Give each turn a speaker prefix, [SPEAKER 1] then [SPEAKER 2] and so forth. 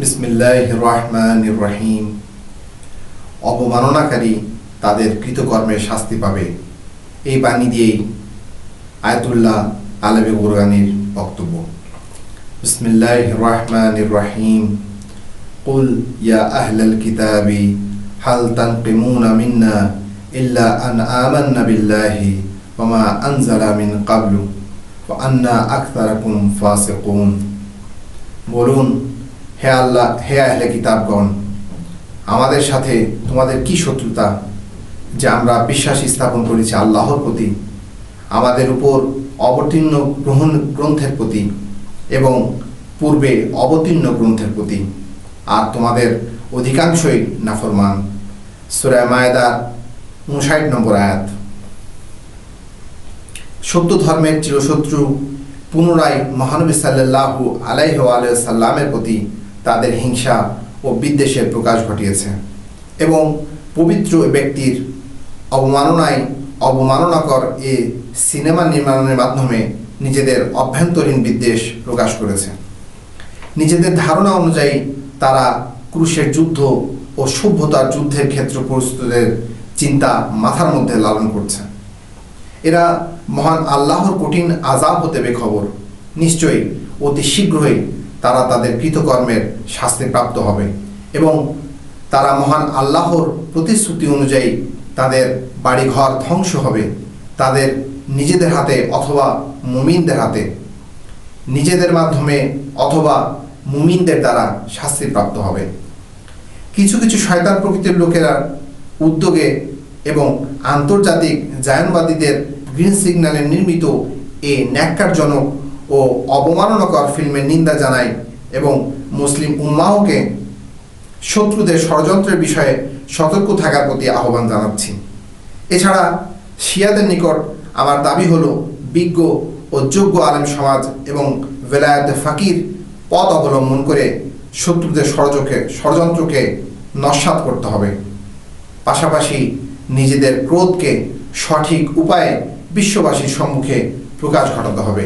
[SPEAKER 1] বিসমিল্লাহ রহমান রহিম অবমাননাকারী তাদের কৃতকর্মের শাস্তি পাবে এই বাণী দিয়েই আয়াতুল্লাহ আলবে গুরগানির বক্তব্য বিসমিল্লাহ রহমান রহিম قل يا أهل الكتاب هل تنقمون منا إلا أن آمنا بالله وما أنزل من قبل وأنا أكثركم فاسقون বলুন হে আল্লাহ, হে আহলে কিতাবগণ, আমাদের সাথে তোমাদের কি শত্রুতা যে আমরা বিশ্বাস স্থাপন করেছি আল্লাহর প্রতি, আমাদের উপর অবতীর্ণ গ্রহণ গ্রন্থের প্রতি এবং পূর্বে অবতীর্ণ গ্রন্থের প্রতি আর তোমাদের অধিকাংশই নাফরমান। সুরায় মায়দার উনষাট নম্বর আয়াত। সত্য ধর্মের চিরশত্রু পুনরায় মহানবী সাল্লাহু আলাইহ সাল্লামের প্রতি তাদের হিংসা ও বিদ্বেষের প্রকাশ ঘটিয়েছে এবং পবিত্র ব্যক্তির অবমাননায় অবমাননাকর এ সিনেমা নির্মাণের মাধ্যমে নিজেদের অভ্যন্তরীণ বিদ্বেষ প্রকাশ করেছে। নিজেদের ধারণা অনুযায়ী তারা ক্রুশের যুদ্ধ ও সভ্যতার যুদ্ধের ক্ষেত্র প্রস্তুতের চিন্তা মাথার মধ্যে লালন করছে। এরা মহান আল্লাহর কঠিন আজাব হতে বেখবর। নিশ্চয়ই অতি শীঘ্রই তারা তাদের কৃতকর্মের শাস্তি প্রাপ্ত হবে এবং তারা মহান আল্লাহর প্রতিশ্রুতি অনুযায়ী তাদের বাড়িঘর ধ্বংস হবে, তাদের নিজেদের হাতে অথবা মুমিনদের হাতে। নিজেদের মাধ্যমে অথবা মুমিনদের দ্বারা শাস্তি প্রাপ্ত হবে। কিছু কিছু শয়তান প্রকৃতির লোকেরা উদ্যোগে এবং আন্তর্জাতিক জায়নবাদীদের গ্রিন সিগন্যালে নির্মিত এ ন্যাক্কারজনক ও অবমাননাকর ফিল্মের নিন্দা জানায় এবং মুসলিম উম্মাহকে শত্রুদের ষড়যন্ত্রের বিষয়ে সতর্ক থাকার প্রতি আহ্বান জানাচ্ছি। এছাড়া শিয়াদের নিকট আমার দাবি হলো, বিজ্ঞ ও যোগ্য আলেম সমাজ এবং বেলায়াত ফাকির পথ অবলম্বন করে শত্রুদের ষড়যন্ত্রকে ষড়যন্ত্রকে নস্বাত করতে হবে। পাশাপাশি নিজেদের ক্রোধকে সঠিক উপায়ে বিশ্ববাসীর সম্মুখে প্রকাশ ঘটাতে হবে।